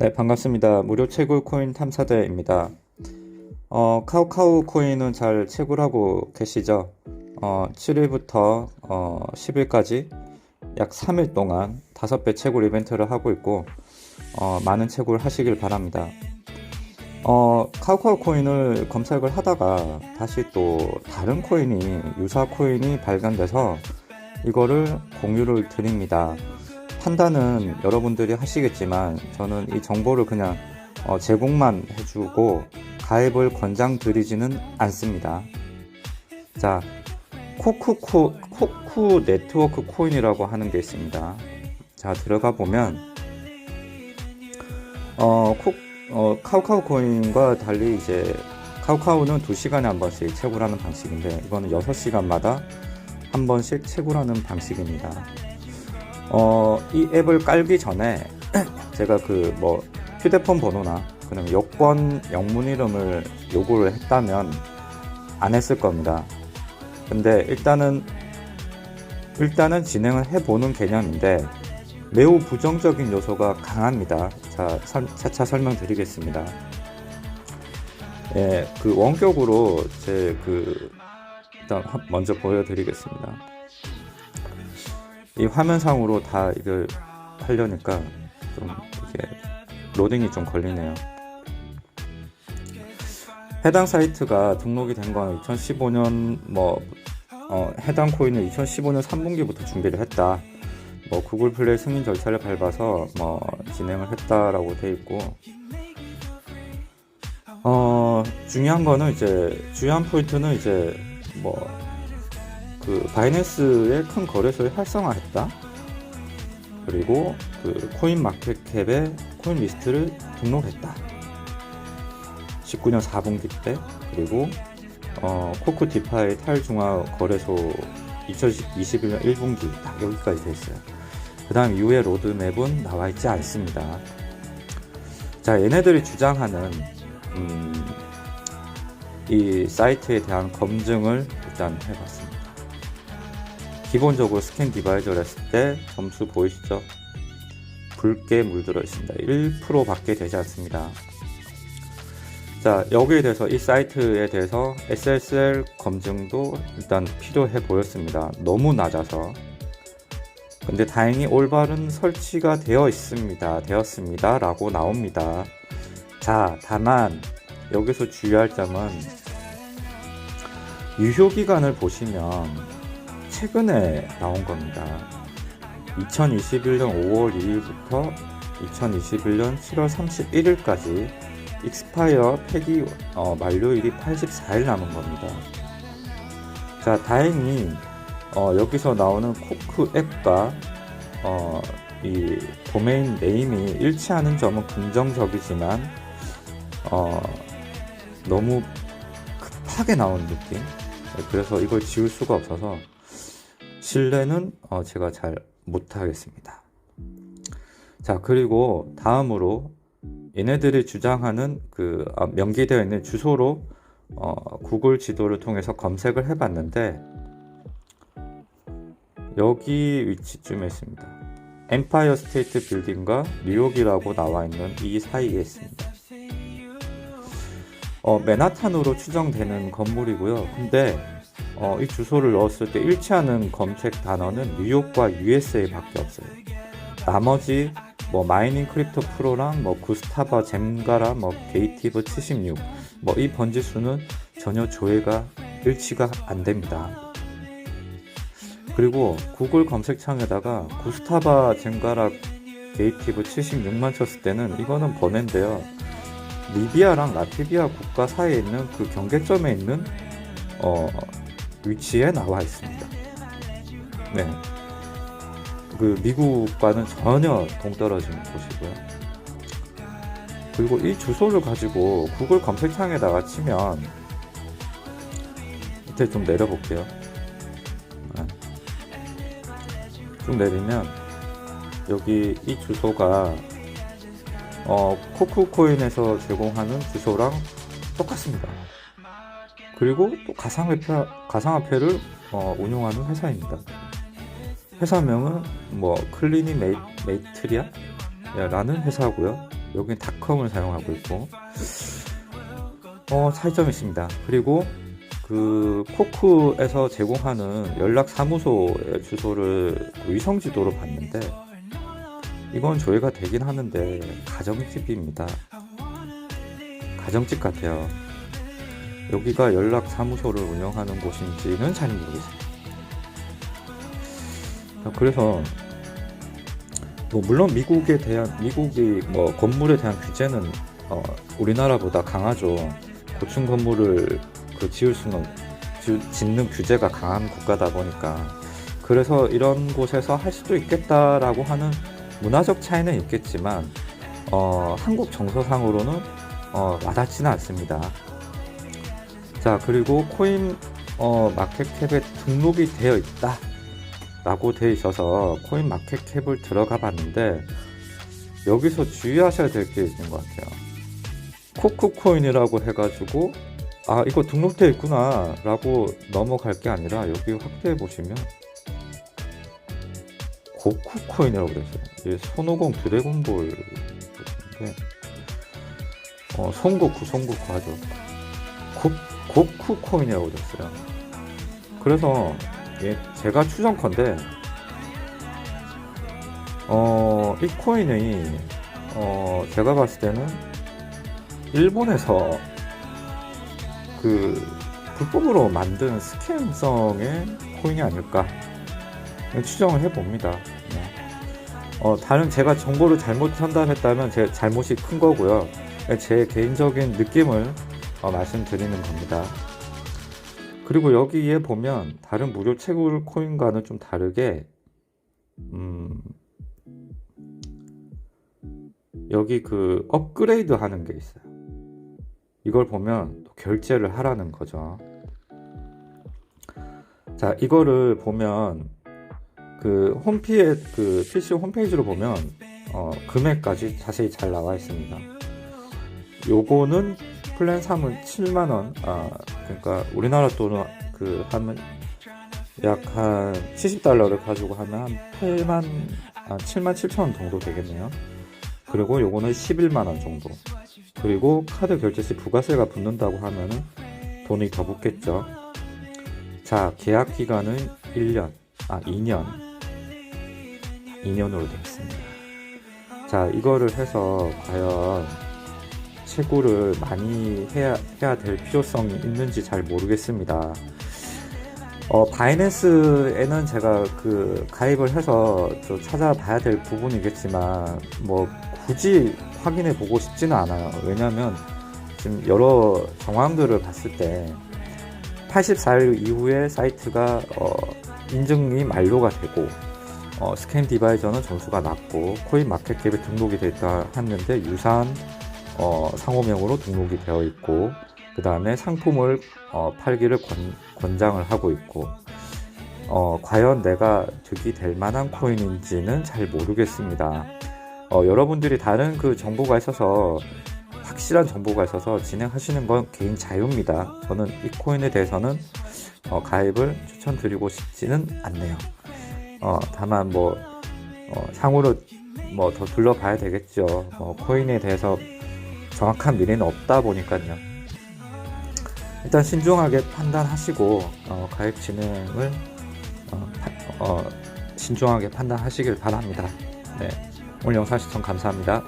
네, 반갑습니다. 무료 채굴 코인 탐사대입니다. 어, 카우카우 코인은 잘 채굴하고 계시죠? 어, 7일부터 어, 10일까지 약 3일 동안 5배 채굴 이벤트를 하고 있고, 어, 많은 채굴 하시길 바랍니다. 어, 카우카우 코인을 검색을 하다가 다시 또 다른 코인이, 유사 코인이 발견돼서 이거를 공유를 드립니다. 판단은 여러분들이 하시겠지만 저는 이 정보를 그냥 어, 제공만 해주고 가입을 권장드리지는 않습니다. 자, 코쿠코, 코쿠 네트워크 코인이라고 하는 게 있습니다. 자, 들어가 보면, 어, 코, 어, 카우카우 코인과 달리 이제 카우카우는 2시간에 한 번씩 채굴하는 방식인데 이거는 6시간마다 한 번씩 채굴하는 방식입니다. 어, 이 앱을 깔기 전에 제가 그 뭐 휴대폰 번호나 그럼 여권 영문 이름을 요구를 했다면 안 했을 겁니다. 근데 일단은 일단은 진행을 해보는 개념인데 매우 부정적인 요소가 강합니다. 자, 설- 차차 설명드리겠습니다. 예, 그 원격으로 제 그 일단 화- 먼저 보여드리겠습니다. 이 화면상으로 다 이걸 하려니까 좀 이게 로딩이 좀 걸리네요. 해당 사이트가 등록이 된 건 2015년 뭐 어, 해당 코인을 2015년 3분기부터 준비를 했다. 뭐 구글 플레이 승인 절차를 밟아서 뭐 진행을 했다라고 돼 있고 어 중요한 거는 이제 중요한 포인트는 이제 뭐 그 바이낸스의 큰 거래소에 활성화했다. 그리고 그 코인 마켓캡에 코인 리스트를 등록했다. 19년 4분기 때 그리고 어, 코크 디파이 탈중앙 거래소 2021년 1분기 딱 여기까지 돼 있어요. 그 다음 이후에 로드맵은 나와 있지 않습니다. 자, 얘네들이 주장하는 음, 이 사이트에 대한 검증을 일단 해봤습니다. 기본적으로 스캔 디바이저를 했을 때 점수 보이시죠? 붉게 물들어 있습니다. 1% 밖에 되지 않습니다. 자, 여기에 대해서 이 사이트에 대해서 SSL 검증도 일단 필요해 보였습니다. 너무 낮아서. 근데 다행히 올바른 설치가 되어 있습니다. 되었습니다. 라고 나옵니다. 자, 다만 여기서 주의할 점은 유효 기간을 보시면 최근에 나온 겁니다. 2021년 5월 2일부터 2021년 7월 31일까지 익스파이어 폐기 어, 만료일이 84일 남은 겁니다. 자, 다행히 어, 여기서 나오는 코크 앱과 어, 이 도메인 네임이 일치하는 점은 긍정적이지만 어, 너무 급하게 나온 느낌. 네, 그래서 이걸 지울 수가 없어서 신뢰는 어, 제가 잘 못하겠습니다. 자, 그리고 다음으로 얘네들이 주장하는 그 아, 명기되어 있는 주소로 어, 구글 지도를 통해서 검색을 해봤는데 여기 위치쯤에 있습니다. 엠파이어 스테이트 빌딩과 뉴욕이라고 나와 있는 이 사이에 있습니다. 어, 맨하탄으로 추정되는 건물이고요. 근데 어, 이 주소를 넣었을 때 일치하는 검색 단어는 뉴욕과 USA밖에 없어요. 나머지 뭐 마이닝 크립토 프로랑 뭐 구스타바 잼가라 뭐 게이티브 76 뭐 이 번지 수는 전혀 조회가 일치가 안 됩니다. 그리고 구글 검색창에다가 구스타바 잼가라 게이티브 76만 쳤을 때는 이거는 번외인데요. 리비아랑 라트비아 국가 사이에 있는 그 경계점에 있는 어, 위치에 나와 있습니다. 네. 그 미국과는 전혀 동떨어진 곳이고요. 그리고 이 주소를 가지고 구글 검색창에다가 치면 밑에 좀 내려볼게요. 네. 좀 내리면 여기 이 주소가 어, 코쿠코인에서 제공하는 주소랑 똑같습니다. 그리고 또 가상화폐, 가상화폐를 어, 운용하는 회사입니다. 회사명은 뭐 클리니 메이, 메이트리아 라는 회사고요. 여기는 닷컴을 사용하고 있고 어, 차이점이 있습니다. 그리고 그 코크에서 제공하는 연락 사무소의 주소를 그 위성 지도로 봤는데 이건 조회가 되긴 하는데 가정집입니다. 가정집 같아요. 여기가 연락 사무소를 운영하는 곳인지는 잘 모르겠어요. 아, 그래서 뭐 물론 미국에 대한 미국이 뭐 건물에 대한 규제는 어, 우리나라보다 강하죠. 고층 건물을 그 지을 수는 지- 짓는 규제가 강한 국가다 보니까 그래서 이런 곳에서 할 수도 있겠다라고 하는 문화적 차이는 있겠지만 어, 한국 정서상으로는 어, 와닿지는 않습니다. 자 그리고 코인 어, 마켓캡에 등록이 되어 있다. 라고 되어 있어서 코인 마켓캡을 들어가 봤는데 여기서 주의하셔야 될 게 있는 것 같아요. 코크코인이라고 해가지고 아 이거 등록되어 있구나 라고 넘어갈 게 아니라 여기 확대해 보시면 고쿠코인이라고 되어있어요. 이 손오공 드래곤볼 인데 어 손고쿠 손고쿠 하죠. 고, 고쿠코인이라고 되어있어요. 그래서 예, 제가 추정컨대 어, 이 코인이 어, 제가 봤을 때는 일본에서 그 불법으로 만든 스캠성의 코인이 아닐까 추정을 해봅니다. 네. 어, 다른 제가 정보를 잘못 판단했다면 제 잘못이 큰 거고요. 제 개인적인 느낌을 어, 말씀드리는 겁니다. 그리고 여기에 보면 다른 무료 채굴 코인과는 좀 다르게 음, 여기 그 업그레이드 하는 게 있어요. 이걸 보면 또 결제를 하라는 거죠. 자, 이거를 보면 그 홈피에 그 PC 홈페이지로 보면 어, 금액까지 자세히 잘 나와 있습니다. 요거는 플랜 3은 7만원, 아, 그러니까 우리나라 돈은 그 하면 약 한 70달러를 가지고 하면 한 8만, 아, 7만 7천원 정도 되겠네요. 그리고 요거는 11만원 정도. 그리고 카드 결제 시 부가세가 붙는다고 하면은 돈이 더 붙겠죠. 자, 계약 기간은 1년, 아, 2년. 2년으로 되어 있습니다. 자, 이거를 해서 과연 채굴을 많이 해야, 해야 될 필요성이 있는지 잘 모르겠습니다. 어, 바이낸스에는 제가 그 가입을 해서 저 찾아봐야 될 부분이겠지만, 뭐, 굳이 확인해 보고 싶지는 않아요. 왜냐면 지금 여러 정황들을 봤을 때 84일 이후에 사이트가 어, 인증이 만료가 되고 어, 스캔 디바이저는 점수가 낮고 코인 마켓캡에 등록이 있다 했는데 유사한 어, 상호명으로 등록이 되어 있고 그 다음에 상품을 어, 팔기를 권, 권장을 하고 있고 어, 과연 내가 득이 될 만한 코인인지는 잘 모르겠습니다. 어, 여러분들이 다른 그 정보가 있어서 확실한 정보가 있어서 진행하시는 건 개인 자유입니다. 저는 이 코인에 대해서는 어, 가입을 추천드리고 싶지는 않네요. 어, 다만 뭐 어, 향후로 뭐 더 둘러봐야 되겠죠. 뭐 코인에 대해서 정확한 미래는 없다 보니까요. 일단 신중하게 판단하시고 어, 가입 진행을 어, 파- 어, 신중하게 판단하시길 바랍니다. 네. 오늘 영상 시청 감사합니다.